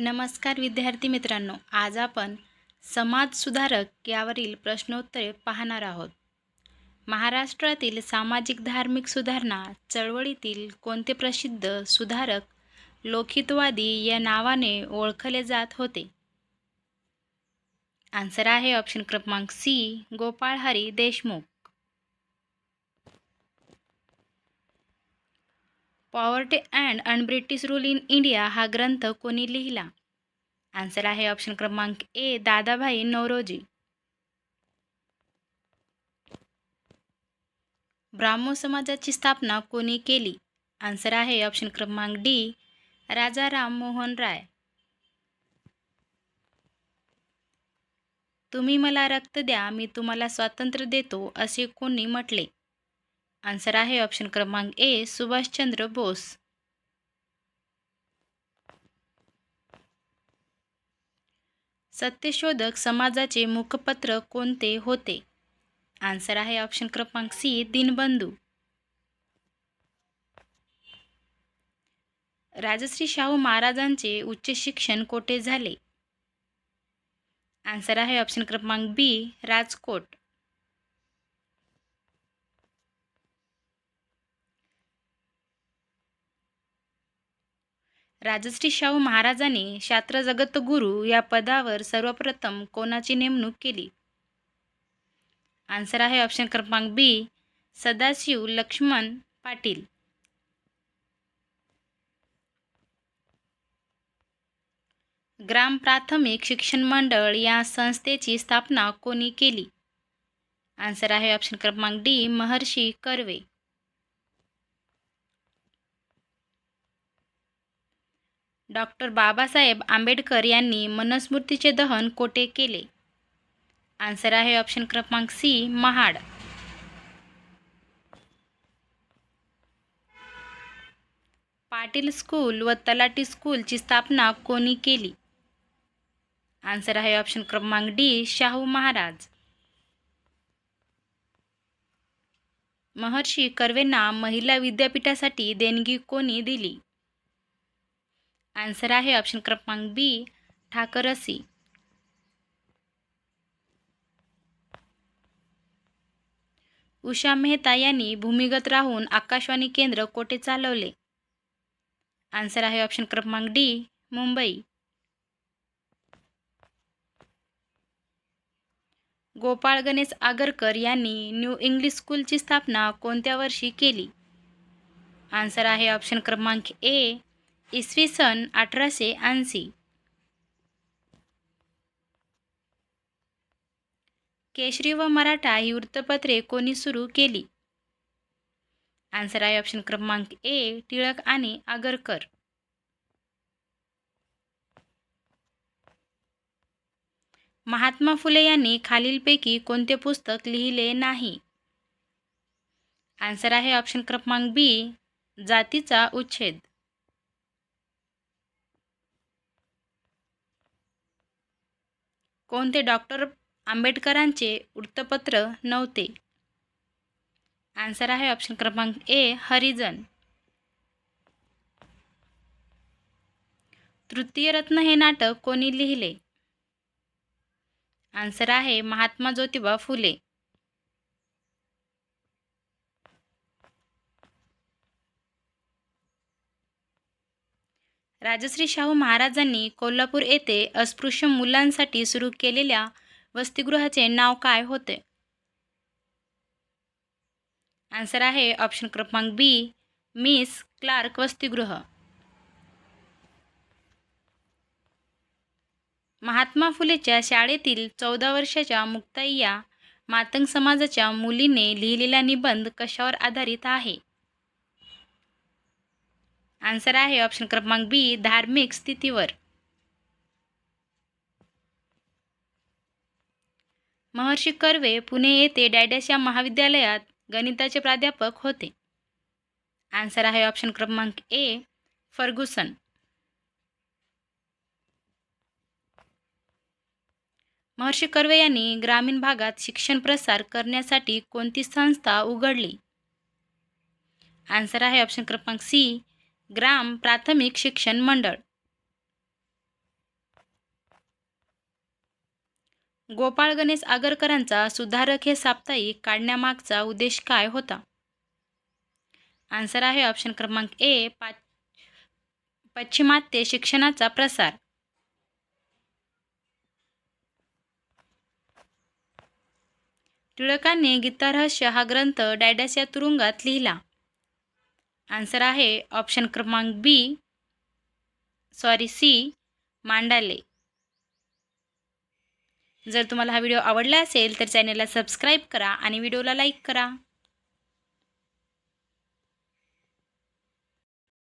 नमस्कार विद्यार्थी मित्रांनो आज आपण समाजसुधारक यावरील प्रश्नोत्तरे पाहणार आहोत. महाराष्ट्रातील सामाजिक धार्मिक सुधारणा चळवळीतील कोणते प्रसिद्ध सुधारक लोकहितवादी या नावाने ओळखले जात होते? आन्सर आहे ऑप्शन क्रमांक C Gopal Hari Deshmukh. Poverty and unBritish rule in India हा ग्रंथ कोणी लिहिला? आन्सर आहे ऑप्शन क्रमांक ए दादाभाई नौरोजी. ब्राह्मो समाजाची स्थापना कोणी केली? आन्सर आहे ऑप्शन क्रमांक डी राजाराम मोहन राय. तुम्ही मला रक्त द्या मी तुम्हाला स्वातंत्र्य देतो असे कोणी म्हटले? आन्सर आहे ऑप्शन क्रमांक ए सुभाषचंद्र बोस. सत्यशोधक समाजाचे मुखपत्र कोणते होते? आन्सर आहे ऑप्शन क्रमांक सी दिनबंधू. राजश्री शाहू महाराजांचे उच्च शिक्षण कोठे झाले? आन्सर आहे ऑप्शन क्रमांक बी राजकोट. राजश्री शाहू महाराजांनी शास्त्र जगतगुरू या पदावर सर्वप्रथम कोणाची नेमणूक केली? आन्सर आहे ऑप्शन क्रमांक बी सदाशिव लक्ष्मण पाटील. ग्राम प्राथमिक शिक्षण मंडळ या संस्थेची स्थापना कोणी केली? आन्सर आहे ऑप्शन क्रमांक डी महर्षी कर्वे. डॉक्टर बाबासाहेब आंबेडकर यांनी मनुस्मृतीचे दहन कोठे केले? आन्सर आहे ऑप्शन क्रमांक सी महाड. पाटील स्कूल व तलाटी स्कूलची स्थापना कोणी केली? आन्सर आहे ऑप्शन क्रमांक डी शाहू महाराज. महर्षी कर्वेंना महिला विद्यापीठासाठी देणगी कोणी दिली? आन्सर आहे ऑप्शन क्रमांक बी ठाकरसी उषा मेहता यांनी भूमिगत राहून आकाशवाणी केंद्र कोठे चालवले? आन्सर आहे ऑप्शन क्रमांक डी मुंबई. गोपाळ गणेश आगरकर यांनी न्यू इंग्लिश स्कूलची स्थापना कोणत्या वर्षी केली? आन्सर आहे ऑप्शन क्रमांक ए इसवी सन अठराशे ऐंशी. केशरी व मराठा ही वृत्तपत्रे कोणी सुरू केली? आन्सर आहे ऑप्शन क्रमांक ए टिळक आणि आगरकर. महात्मा फुले यांनी खालीलपैकी कोणते पुस्तक लिहिले नाही? आन्सर आहे ऑप्शन क्रमांक बी जातीचा उच्छेद. कोणते डॉक्टर आंबेडकरांचे वृत्तपत्र नव्हते? आन्सर आहे ऑप्शन क्रमांक ए हरिजन. तृतीय रत्न हे नाटक कोणी लिहिले? आन्सर आहे महात्मा ज्योतिबा फुले. राजश्री शाहू महाराजांनी कोल्हापूर येथे अस्पृश्य मुलांसाठी सुरू केलेल्या वसतिगृहाचे नाव काय होते? आन्सर आहे ऑप्शन क्रमांक बी मिस क्लार्क वसतिगृह. महात्मा फुलेच्या शाळेतील चौदा वर्षाच्या मुक्ताई या मातंग समाजाच्या मुलीने लिहिलेला निबंध कशावर आधारित आहे? आन्सर आहे ऑप्शन क्रमांक बी धार्मिक स्थितीवर. महर्षी कर्वे पुणे येथे डॅडॅश या महाविद्यालयात गणिताचे प्राध्यापक होते. आन्सर आहे ऑप्शन क्रमांक ए फर्ग्युसन. महर्षी कर्वे यांनी ग्रामीण भागात शिक्षण प्रसार करण्यासाठी कोणती संस्था उघडली? आन्सर आहे ऑप्शन क्रमांक सी ग्राम प्राथमिक शिक्षण मंडळ. गोपाळ गणेश आगरकरांचा सुधारक हे साप्ताहिक काढण्यामागचा उद्देश काय होता? आन्सर आहे ऑप्शन क्रमांक ए पश्चिमात्य पाश्चिमात्य शिक्षणाचा प्रसार. टिळकांनी गीतारहस्य हा ग्रंथ डायडस या तुरुंगात लिहिला. आन्सर आहे ऑप्शन क्रमांक बी सॉरी सी मांडाले. जर तुम्हाला हा व्हिडिओ आवडला असेल तर चॅनलला सबस्क्राईब करा आणि व्हिडिओला लाईक करा.